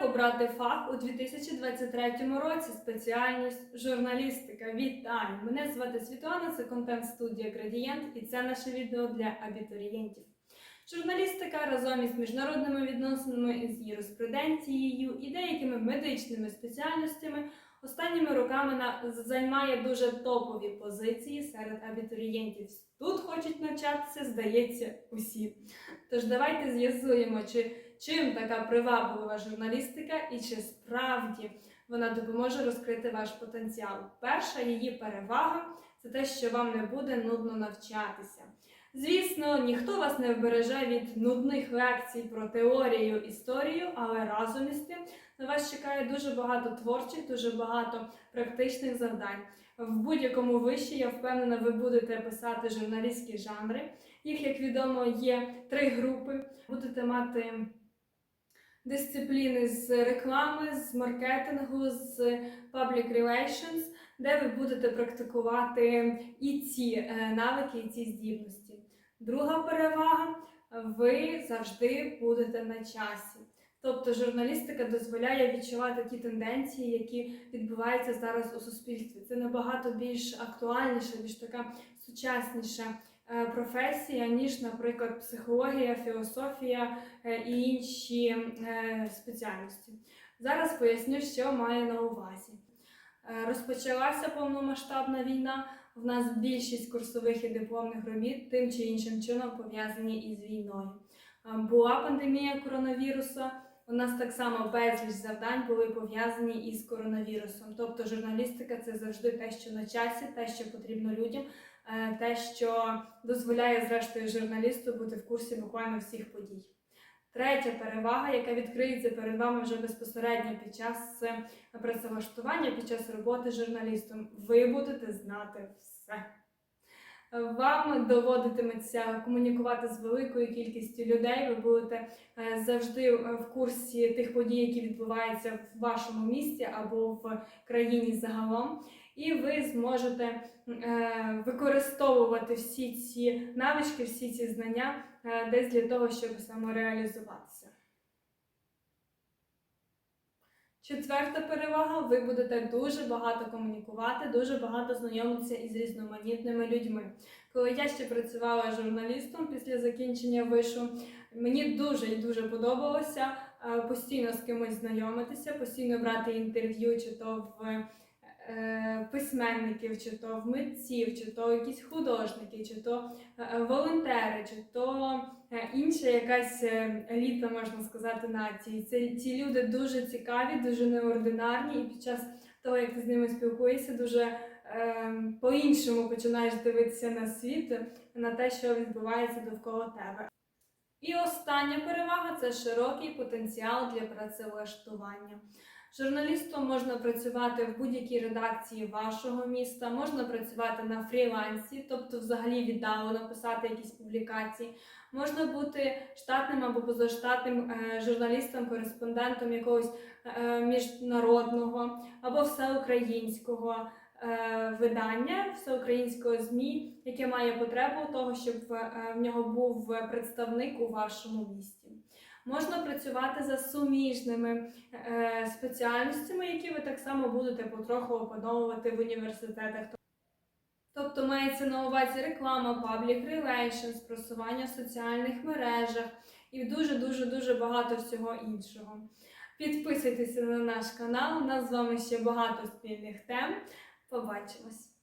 Як обрати фах у 2023 році? Спеціальність журналістика. Вітаю! Мене звати Світлана, це контент студія Градієнт, і це наше відео для абітурієнтів. Журналістика разом із міжнародними відносинами, із юриспруденцією і деякими медичними спеціальностями останніми роками на- займає дуже топові позиції серед абітурієнтів. Тут хочуть навчатися, здається, усі. Тож давайте з'ясуємо, чи чим така приваблива журналістика і чи справді вона допоможе розкрити ваш потенціал. Перша її перевага це те, що вам не буде нудно навчатися. Звісно, ніхто вас не вбереже від нудних лекцій про теорію, історію, але разом із тим на вас чекає дуже багато творчих, дуже багато практичних завдань. В будь-якому виші, я впевнена, ви будете писати журналістські жанри. Їх, як відомо, є три групи. Будете мати дисципліни з реклами, з маркетингу, з public relations, де ви будете практикувати і ці е, навики, і ці здібності. Друга перевага ви завжди будете на часі. Тобто журналістика дозволяє відчувати ті тенденції, які відбуваються зараз у суспільстві. Це набагато більш актуальніша, більш така сучасніша професія, ніж, наприклад, психологія, філософія е, і інші е, спеціальності. Зараз поясню, що маю на увазі. Е, Розпочалася повномасштабна війна. В нас більшість курсових і дипломних робіт тим чи іншим чином пов'язані із війною. Е, Була пандемія коронавірусу. У нас так само безліч завдань були пов'язані із коронавірусом. Тобто журналістика це завжди те, що на часі, те, що потрібно людям, е, те, що дозволяє зрештою журналісту бути в курсі буквально всіх подій. Третя перевага, яка відкриється перед вами вже безпосередньо під час е, працевлаштування, під час роботи журналістом, ви будете знати все. Вам доводитиметься комунікувати з великою кількістю людей. Ви будете е, завжди е, в курсі тих подій, які відбуваються в вашому місті або в країні загалом. І ви зможете е, використовувати всі ці навички, всі ці знання е, десь для того, щоб самореалізуватися. Четверта перевага: ви будете дуже багато комунікувати, дуже багато знайомитися із різноманітними людьми. Коли я ще працювала журналістом після закінчення вишу, мені дуже і дуже подобалося е, постійно з кимось знайомитися, постійно брати інтерв'ю, чи то в письменників, чи то в митців, чи то якісь художники, чи то е, волонтери, чи то е, інша якась е, еліта, можна сказати, нації. Це ці люди дуже цікаві, дуже неординарні, і під час того, як ти з ними спілкуєшся, дуже е, по-іншому починаєш дивитися на світ, на те, що відбувається довкола тебе. І остання перевага це широкий потенціал для працевлаштування. Журналістом можна працювати в будь-якій редакції вашого міста, можна працювати на фрілансі, тобто взагалі віддалено писати якісь публікації. Можна бути штатним або позаштатним е, журналістом, кореспондентом якогось е, міжнародного або всеукраїнського е, видання, всеукраїнського ЗМІ, яке має потребу того, щоб в нього був представник у вашому місті. Можна працювати за суміжними е, спеціальностями, які ви так само будете потроху опановувати в університетах. Тобто мається на увазі реклама, public relations, просування в соціальних мережах і дуже-дуже дуже багато всього іншого. Підписуйтеся на наш канал, у нас з вами ще багато спільних тем. Побачимось!